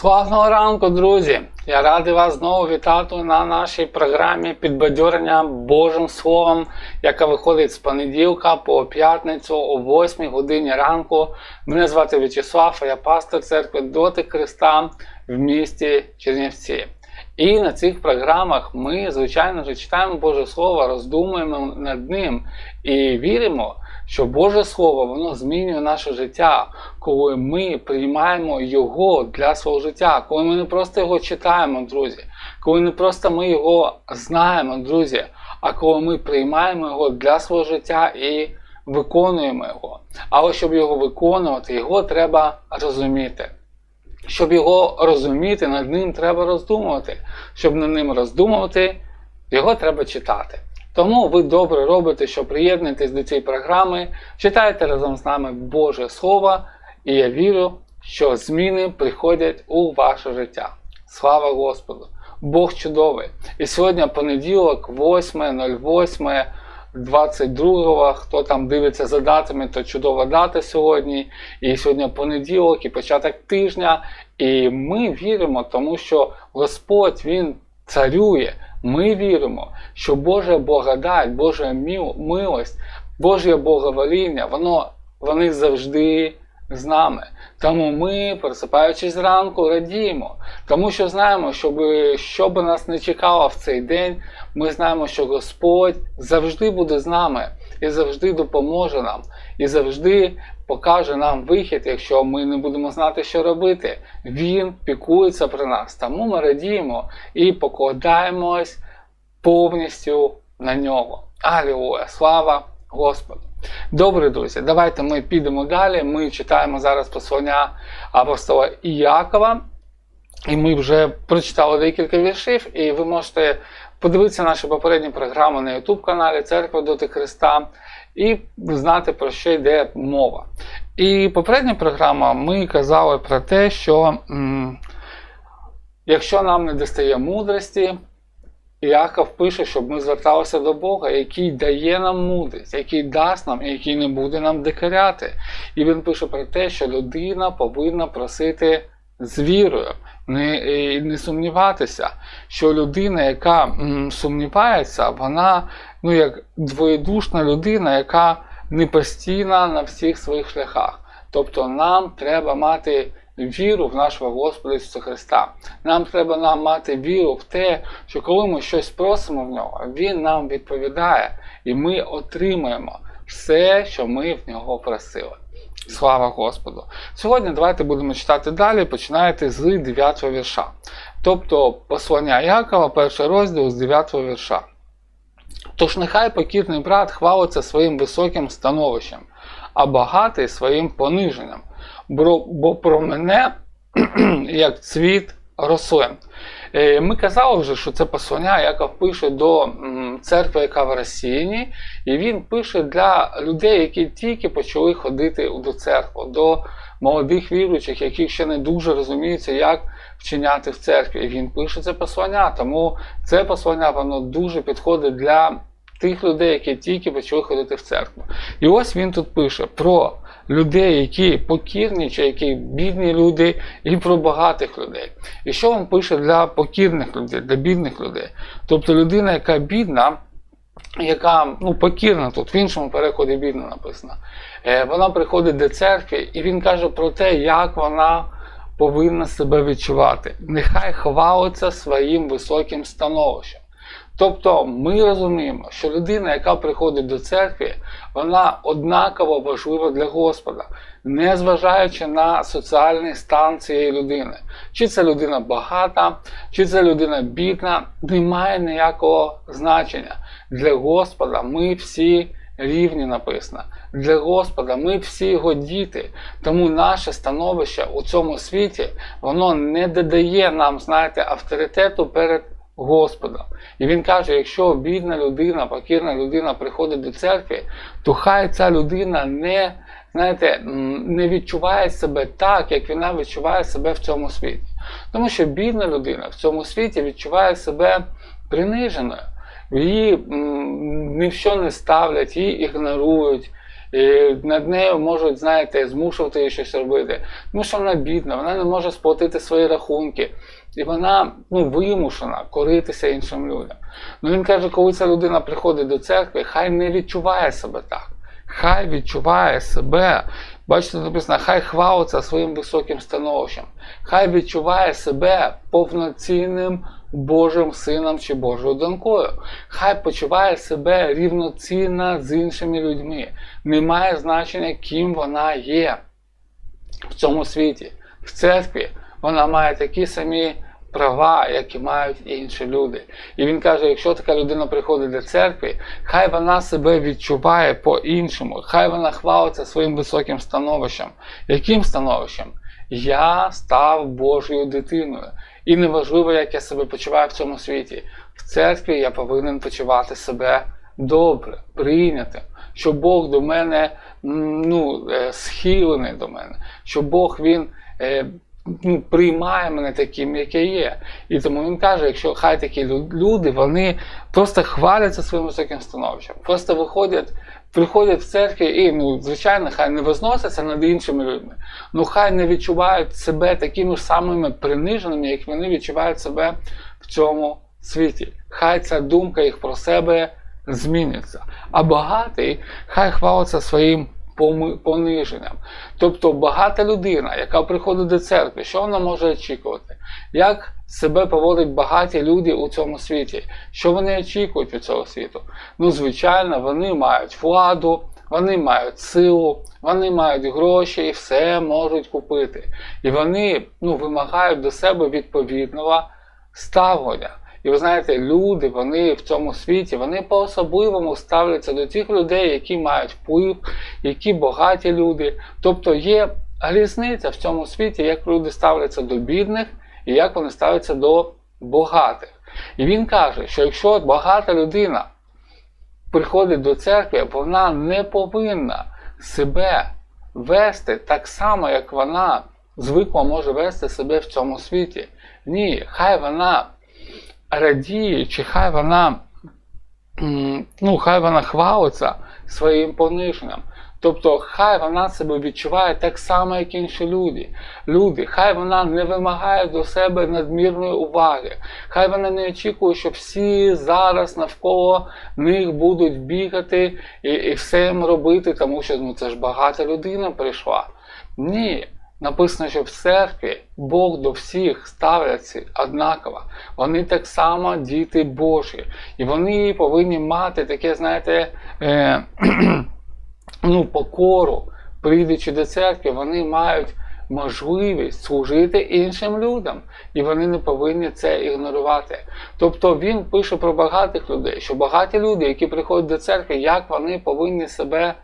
Славного ранку, друзі! Я радий вас знову вітати на нашій програмі підбадьорення Божим Словом, яка виходить з понеділка по п'ятницю о 8 годині ранку. Мене звати В'ячеслав, я пастор церкви Доти Христа в місті Чернівці. І на цих програмах ми, звичайно читаємо Боже Слово, роздумуємо над ним і віримо, що Боже Слово воно змінює наше життя, коли ми приймаємо його для свого життя, коли ми не просто його читаємо, друзі, коли не просто ми його знаємо, друзі, а коли ми приймаємо його для свого життя і виконуємо його. Але щоб його виконувати, його треба розуміти. Щоб його розуміти, над ним треба роздумувати. Щоб над ним роздумувати, його треба читати. Тому ви добре робите, що приєднуєтесь до цієї програми, читайте разом з нами Боже Слово, і я вірю, що зміни приходять у ваше життя. Слава Господу! Бог чудовий! І сьогодні понеділок, 8.08. 22-го, хто там дивиться за датами, то чудова дата сьогодні. І сьогодні понеділок, і початок тижня. І ми віримо, тому що Господь Він царює. Ми віримо, що Божа благодать, Божа милость, Боже благовоління, воно вони завжди з нами. Тому ми, просипаючись зранку, радіємо, тому що знаємо, щоб, що би нас не чекало в цей день, ми знаємо, що Господь завжди буде з нами і завжди допоможе нам, і завжди покаже нам вихід, якщо ми не будемо знати, що робити. Він пікується про нас. Тому ми радіємо і покладаємось повністю на нього. Алілуя! Слава Господу! Добре, друзі, давайте ми підемо далі. Ми читаємо зараз послання апостола Іякова. І ми вже прочитали декілька віршів, і ви можете подивитися наші попередні програми на YouTube каналі Церква Доти Христа і знати, про що йде мова. І попередня програма ми казали про те, що м якщо нам не достає мудрості, Іаков пише, щоб ми зверталися до Бога, який дає нам мудрість, який дасть нам і який не буде нам дикаряти. І він пише про те, що людина повинна просити з вірою, не не сумніватися, що людина, яка м, сумнівається, вона ну, як двоєдушна людина, яка не постійна на всіх своїх шляхах. Тобто нам треба мати віру в нашого Господа Ісуса Христа. Нам треба нам мати віру в те, що коли ми щось просимо в нього, Він нам відповідає, і ми отримаємо все, що ми в нього просили. Слава Господу! Сьогодні давайте будемо читати далі, починаєте з 9 вірша. Тобто послання Якова, перший розділ з 9 вірша. Тож нехай покірний брат хвалиться своїм високим становищем, а багатий своїм пониженням бо про мене як цвіт рослин. Е, ми казали вже, що це послання, яке пише до церкви, яка в Росії, і він пише для людей, які тільки почали ходити до церкви, до молодих віруючих, які ще не дуже розуміються, як вчиняти в церкві. І він пише це послання, тому це послання воно дуже підходить для тих людей, які тільки почали ходити в церкву. І ось він тут пише про людей, які покірні, чи які бідні люди, і про багатих людей. І що він пише для покірних людей, для бідних людей? Тобто людина, яка бідна, яка ну, покірна тут, в іншому перекладі бідна написано, е, вона приходить до церкви, і він каже про те, як вона. Повинна себе відчувати. Нехай хвалиться своїм високим становищем. Тобто ми розуміємо, що людина, яка приходить до церкви, вона однаково важлива для Господа, незважаючи на соціальний стан цієї людини. Чи це людина багата, чи це людина бідна, не має ніякого значення. Для Господа ми всі рівні написано. Для Господа ми всі його діти. Тому наше становище у цьому світі, воно не додає нам, знаєте, авторитету перед. Господа. І він каже: якщо бідна людина, покірна людина приходить до церкви, то хай ця людина не знаєте, не відчуває себе так, як вона відчуває себе в цьому світі. Тому що бідна людина в цьому світі відчуває себе приниженою. Її ні в що не ставлять, її ігнорують, І над нею можуть, знаєте, змушувати її щось робити. Тому що вона бідна, вона не може сплатити свої рахунки. І вона ну, вимушена коритися іншим людям. Ну він каже, коли ця людина приходить до церкви, хай не відчуває себе так. Хай відчуває себе. Бачите, написано, хай хвалиться своїм високим становищем, хай відчуває себе повноцінним Божим сином чи Божою донькою. Хай почуває себе рівноцінно з іншими людьми. Немає значення, ким вона є в цьому світі. В церкві вона має такі самі права, які мають інші люди. І він каже: якщо така людина приходить до церкви, хай вона себе відчуває по-іншому, хай вона хвалиться своїм високим становищем. Яким становищем? Я став Божою дитиною. І неважливо, як я себе почуваю в цьому світі. В церкві я повинен почувати себе добре, прийнятим, що Бог до мене ну, е, схилений до мене, що Бог він. Ну, приймає мене таким, як я є. І тому він каже, якщо хай такі люди, вони просто хваляться своїм високим становищем, просто виходять, приходять в церкві і, ну, звичайно, хай не возносяться над іншими людьми, ну хай не відчувають себе такими ж самими приниженими, як вони відчувають себе в цьому світі. Хай ця думка їх про себе зміниться. А багатий хай хвалиться своїм пониженням. Тобто багата людина, яка приходить до церкви, що вона може очікувати? Як себе поводять багаті люди у цьому світі? Що вони очікують від цього світу? Ну, звичайно, вони мають владу, вони мають силу, вони мають гроші і все можуть купити. І вони ну, вимагають до себе відповідного ставлення. І ви знаєте, люди, вони в цьому світі, вони по-особливому ставляться до тих людей, які мають вплив, які багаті люди. Тобто є різниця в цьому світі, як люди ставляться до бідних і як вони ставляться до багатих. І він каже, що якщо багата людина приходить до церкви, вона не повинна себе вести так само, як вона звикла може вести себе в цьому світі. Ні, хай вона радіє, чи хай вона, ну, хай вона хвалиться своїм пониженням. Тобто, хай вона себе відчуває так само, як інші люди. Люди, хай вона не вимагає до себе надмірної уваги. Хай вона не очікує, що всі зараз навколо них будуть бігати і, і все їм робити, тому що ну, це ж багата людина прийшла. Ні. Написано, що в церкві Бог до всіх ставляться однаково. Вони так само діти Божі. І вони повинні мати таке, знаєте, е, ну, покору. Прийдучи до церкви, вони мають можливість служити іншим людям, і вони не повинні це ігнорувати. Тобто він пише про багатих людей, що багаті люди, які приходять до церкви, як вони повинні себе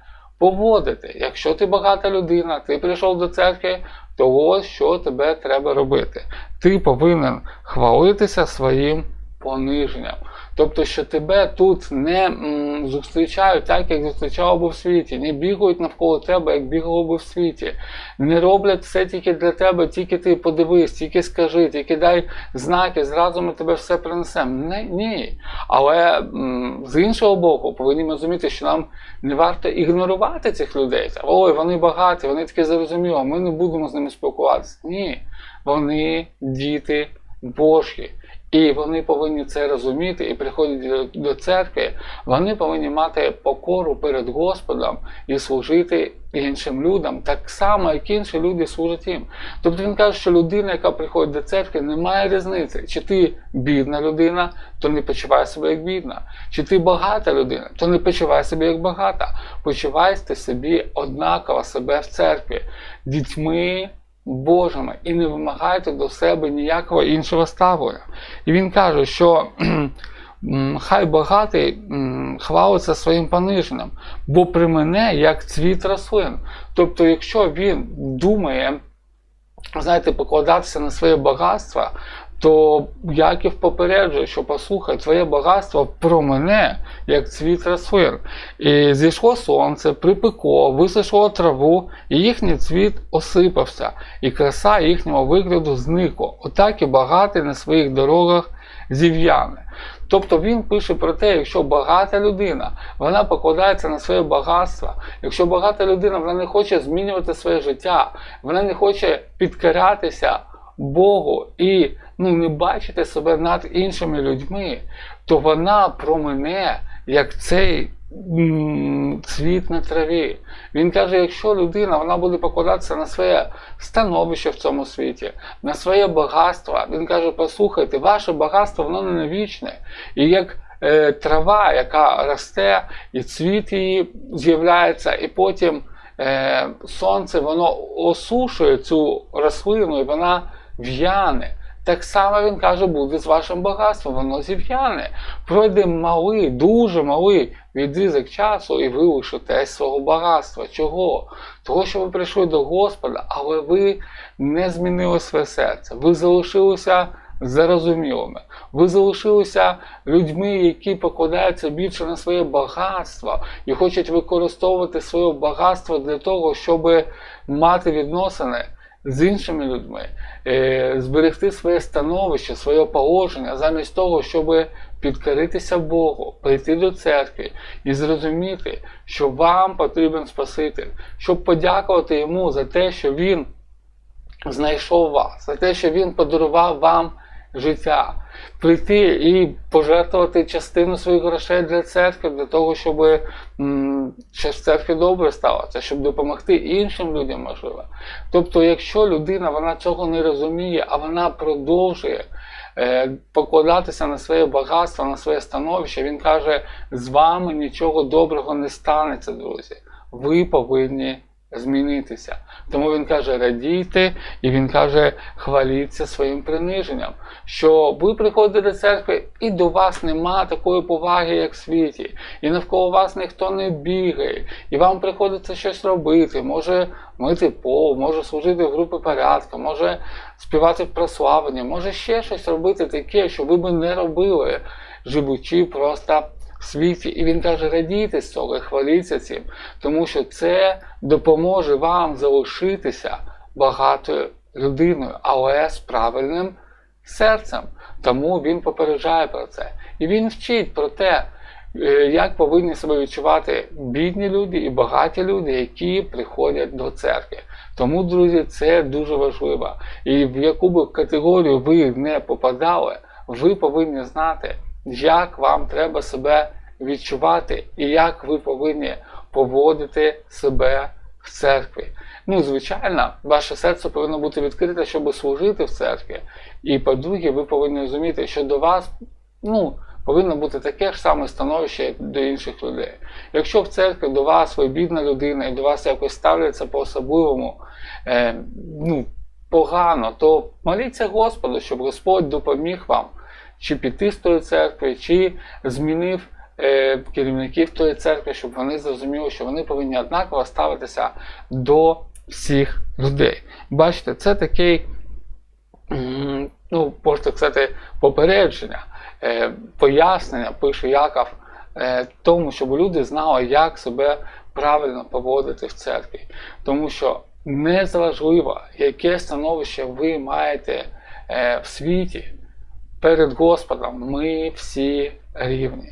поводити. Якщо ти багата людина, ти прийшов до церкви, то ось що тебе треба робити. Ти повинен хвалитися своїм пониженням. Тобто, що тебе тут не м, зустрічають так, як зустрічало би в світі, не бігають навколо тебе, як бігало би в світі. Не роблять все тільки для тебе, тільки ти подивись, тільки скажи, тільки дай знаки, зразу ми тебе все принесемо. Не, ні. Але м, з іншого боку, повинні розуміти, що нам не варто ігнорувати цих людей. Ой, вони багаті, вони такі зрозуміло, ми не будемо з ними спілкуватися. Ні. Вони діти Божі. І вони повинні це розуміти і приходять до- церкви. Вони повинні мати покору перед Господом і служити іншим людям, так само, як інші люди служать їм. Тобто він каже, що людина, яка приходить до церкви, не має різниці. Чи ти бідна людина, то не почувай себе як бідна. Чи ти багата людина, то не почувай себе як багата. Почувайте собі однаково себе в церкві, дітьми. Божими і не вимагайте до себе ніякого іншого ставлення. І він каже, що хай багатий хвалиться своїм пониженням, бо при мене як цвіт рослин. Тобто, якщо він думає, знаєте, покладатися на своє багатство, то Яків попереджує, що послухай, твоє багатство про мене, як цвіт рослин. І зійшло сонце, припекло, висушило траву, і їхній цвіт осипався, і краса їхнього вигляду зникла. Отак і багатий на своїх дорогах зів'яне. Тобто він пише про те, якщо багата людина, вона покладається на своє багатство. Якщо багата людина вона не хоче змінювати своє життя, вона не хоче підкаратися Богу і ну, не бачити себе над іншими людьми, то вона промене, як цей цвіт на траві. Він каже, якщо людина вона буде покладатися на своє становище в цьому світі, на своє багатство, він каже, послухайте, ваше багатство воно не вічне. І як е, трава, яка росте, і цвіт її з'являється, і потім е, сонце воно осушує цю рослину, і вона в'яне. Так само він каже, буде з вашим багатством, воно зів'яне. Пройде малий, дуже малий відрізок часу, і ви лишитесь свого багатства. Чого? Того, що ви прийшли до Господа, але ви не змінили своє серце. Ви залишилися зарозумілими. Ви залишилися людьми, які покладаються більше на своє багатство і хочуть використовувати своє багатство для того, щоб мати відносини з іншими людьми, е, зберегти своє становище, своє положення, замість того, щоб підкоритися Богу, прийти до церкви і зрозуміти, що вам потрібен Спаситель, щоб подякувати йому за те, що Він знайшов вас, за те, що Він подарував вам життя, прийти і пожертвувати частину своїх грошей для церкви, для того, щоб в церкві добре сталося, щоб допомогти іншим людям можливо. Тобто, якщо людина вона цього не розуміє, а вона продовжує е, покладатися на своє багатство, на своє становище, він каже, з вами нічого доброго не станеться, друзі. Ви повинні змінитися. Тому він каже, радійте, і він каже, хваліться своїм приниженням. Що ви приходите до церкви, і до вас нема такої поваги, як в світі, і навколо вас ніхто не бігає, і вам приходиться щось робити, може мити пол, може служити в групи порядку, може співати прославлення, може ще щось робити таке, що ви би не робили, живучи просто в світі. І він каже, радійте з цього, хваліться цим, тому що це допоможе вам залишитися багатою людиною, але з правильним серцем. Тому він попереджає про це. І він вчить про те, е, як повинні себе відчувати бідні люди і багаті люди, які приходять до церкви. Тому, друзі, це дуже важливо. І в яку б категорію ви не попадали, ви повинні знати, як вам треба себе відчувати і як ви повинні поводити себе в церкві. Ну, звичайно, ваше серце повинно бути відкрите, щоб служити в церкві. І по-друге, ви повинні розуміти, що до вас ну, повинно бути таке ж саме становище, як до інших людей. Якщо в церкві до вас ви бідна людина і до вас якось ставляться по-особливому е, ну, погано, то моліться Господу, щоб Господь допоміг вам чи піти з тої церкви, чи змінив е, керівників тої церкви, щоб вони зрозуміли, що вони повинні однаково ставитися до всіх людей. Бачите, це такий, ну, можна сказати, попередження, е, пояснення, пише Яков, е, тому, щоб люди знали, як себе правильно поводити в церкві. Тому що незаважливо, яке становище ви маєте е, в світі, перед Господом ми всі рівні.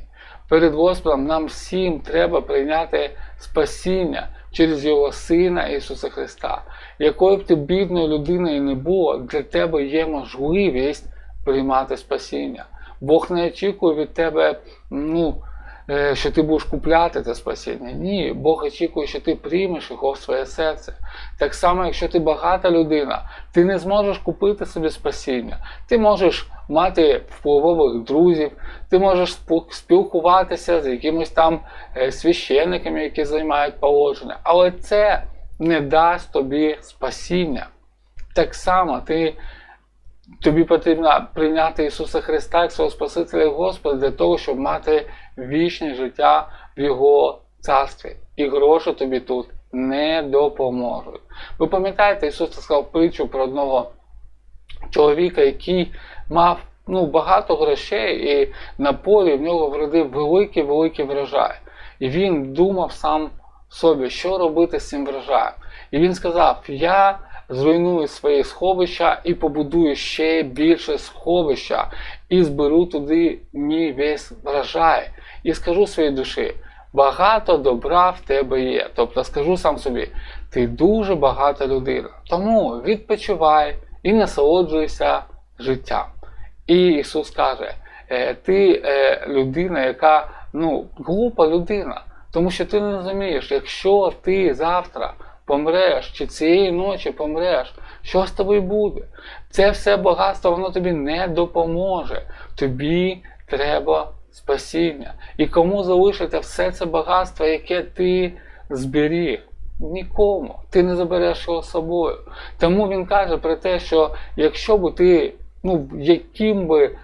Перед Господом нам всім треба прийняти спасіння через Його Сина Ісуса Христа. Якою б ти бідною людиною не було, для тебе є можливість приймати спасіння. Бог не очікує від тебе, ну, що ти будеш купляти це спасіння. Ні, Бог очікує, що ти приймеш його в своє серце. Так само, якщо ти багата людина, ти не зможеш купити собі спасіння. Ти можеш мати впливових друзів, ти можеш спілкуватися з якимось там е, священниками, які займають положення, але це не дасть тобі спасіння. Так само ти Тобі потрібно прийняти Ісуса Христа як свого Спасителя і Господа для того, щоб мати вічне життя в Його царстві. І гроші тобі тут не допоможуть. Ви пам'ятаєте, Ісус сказав притчу про одного чоловіка, який мав ну, багато грошей, і на полі в нього вродив великий-великий врожай. І він думав сам собі, що робити з цим врожаєм. І він сказав: Я зруйную свої сховища і побудую ще більше сховища, і зберу туди мій весь врожай. І скажу своїй душі, багато добра в тебе є. Тобто скажу сам собі, ти дуже багата людина. Тому відпочивай і насолоджуйся життям. І Ісус каже, «Е, ти е, людина, яка ну, глупа людина, тому що ти не розумієш, якщо ти завтра помреш чи цієї ночі помреш, що з тобою буде? Це все багатство воно тобі не допоможе. Тобі треба спасіння. І кому залишити все це багатство, яке ти зберіг? Нікому. Ти не забереш його з собою. Тому він каже про те, що якщо б ти, ну, яким би е,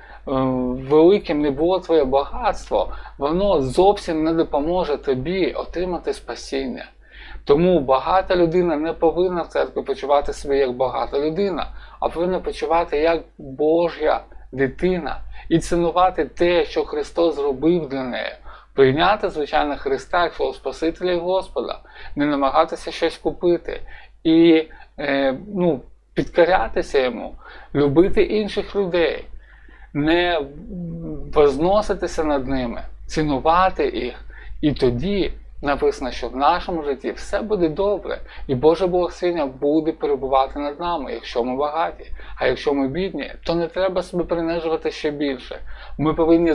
великим не було твоє багатство, воно зовсім не допоможе тобі отримати спасіння. Тому багата людина не повинна в церкві почувати себе як багата людина, а повинна почувати як Божа дитина і цінувати те, що Христос зробив для неї. Прийняти, звичайно, Христа як свого Спасителя і Господа, не намагатися щось купити і е, ну, підкорятися йому, любити інших людей, не возноситися над ними, цінувати їх. І тоді написано, що в нашому житті все буде добре, і Боже благословення буде перебувати над нами, якщо ми багаті. А якщо ми бідні, то не треба себе принижувати ще більше. Ми повинні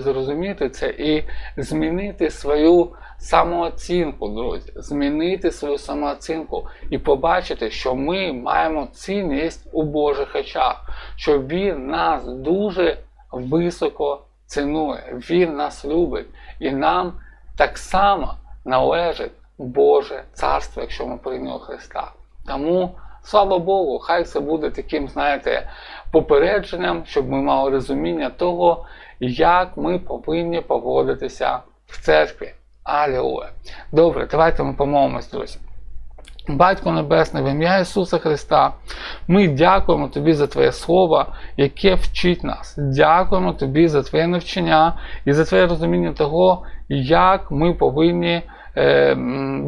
зрозуміти це і змінити свою самооцінку, друзі, змінити свою самооцінку і побачити, що ми маємо цінність у Божих очах, що Він нас дуже високо цінує, Він нас любить і нам так само належить Боже Царство, якщо ми прийняли Христа. Тому, слава Богу, хай це буде таким, знаєте, попередженням, щоб ми мали розуміння того, як ми повинні поводитися в церкві. Алілуя. Добре, давайте ми помолимось, друзі. Батько Небесний, в ім'я Ісуса Христа, ми дякуємо Тобі за Твоє Слово, яке вчить нас. Дякуємо Тобі за Твоє навчання і за Твоє розуміння того, як ми повинні е,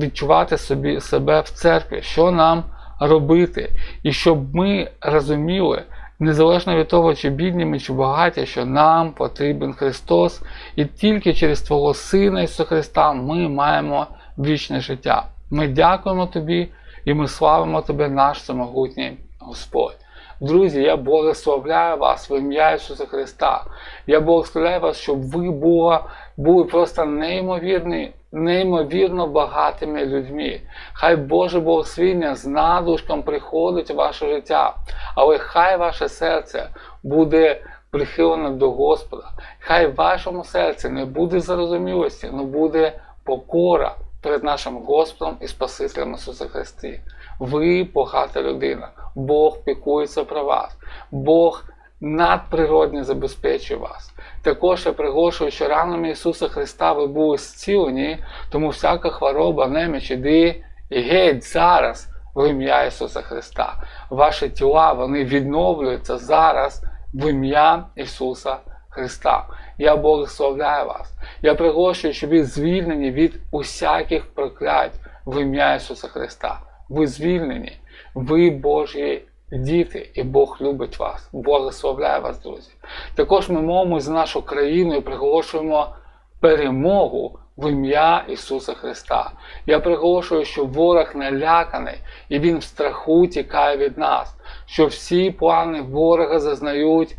відчувати собі, себе в церкві, що нам робити, і щоб ми розуміли, незалежно від того, чи бідні ми, чи багаті, що нам потрібен Христос, і тільки через Твого Сина Ісуса Христа ми маємо вічне життя. Ми дякуємо Тобі і ми славимо Тебе, наш самогутній Господь. Друзі, я благословляю вас в ім'я Ісуса Христа. Я благословляю вас, щоб ви були, були просто неймовірні, неймовірно багатими людьми. Хай Боже благословіння з надлишком приходить у ваше життя, але хай ваше серце буде прихилене до Господа. Хай в вашому серці не буде зарозумілості, але буде покора перед нашим Господом і Спасителем Ісуса Христі. Ви багата людина. Бог пікується про вас. Бог надприродне забезпечує вас. Також я приголошую, що ранами Ісуса Христа ви були зцілені, тому всяка хвороба, неміч, іди і геть зараз в ім'я Ісуса Христа. Ваші тіла вони відновлюються зараз в ім'я Ісуса Христа. Я благословляю вас. Я приголошую, що ви звільнені від усяких проклять в ім'я Ісуса Христа. Ви звільнені, ви Божі діти, і Бог любить вас. Благословляю вас, друзі. Також ми молимося за нашу країну і приголошуємо перемогу в ім'я Ісуса Христа. Я приголошую, що ворог наляканий і він в страху тікає від нас, що всі плани ворога зазнають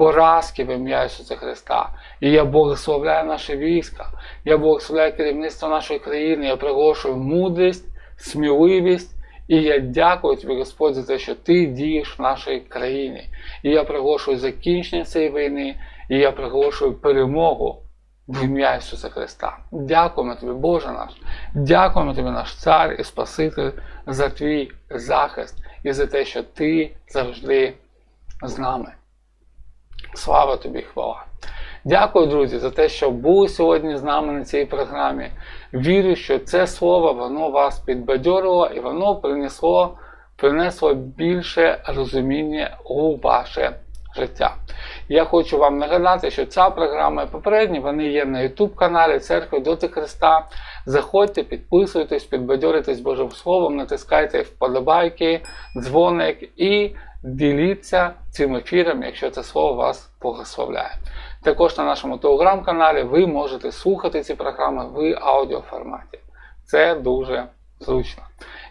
поразки в ім'я Ісуса Христа. І я благословляю наше війська, я благословляю керівництво нашої країни, я приголошую мудрість, сміливість. І я дякую тобі, Господь, за те, що ти дієш в нашій країні. І я приголошую закінчення цієї війни, і я приголошую перемогу в ім'я Ісуса Христа. Дякуємо тобі, Боже наш. Дякуємо тобі, наш цар і Спаситель, за твій захист і за те, що ти завжди з нами. Слава тобі, хвала. Дякую, друзі, за те, що були сьогодні з нами на цій програмі. Вірю, що це слово воно вас підбадьорило і воно принесло, принесло більше розуміння у ваше життя. Я хочу вам нагадати, що ця програма і попередні вони є на YouTube каналі Церкви Доти Христа. Заходьте, підписуйтесь, підбадьоритесь Божим Словом, натискайте вподобайки, дзвоник і діліться цим ефіром, якщо це слово вас благословляє. Також на нашому телеграм-каналі ви можете слухати ці програми в аудіоформаті. Це дуже зручно.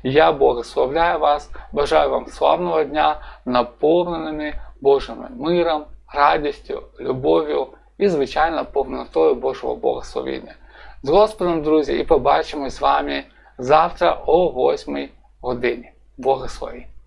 Я благословляю вас, бажаю вам славного дня, наповненими Божим миром, радістю, любов'ю і, звичайно, повнотою Божого благословення. З Господом, друзі, і побачимось з вами завтра о 8 годині. Благословіть!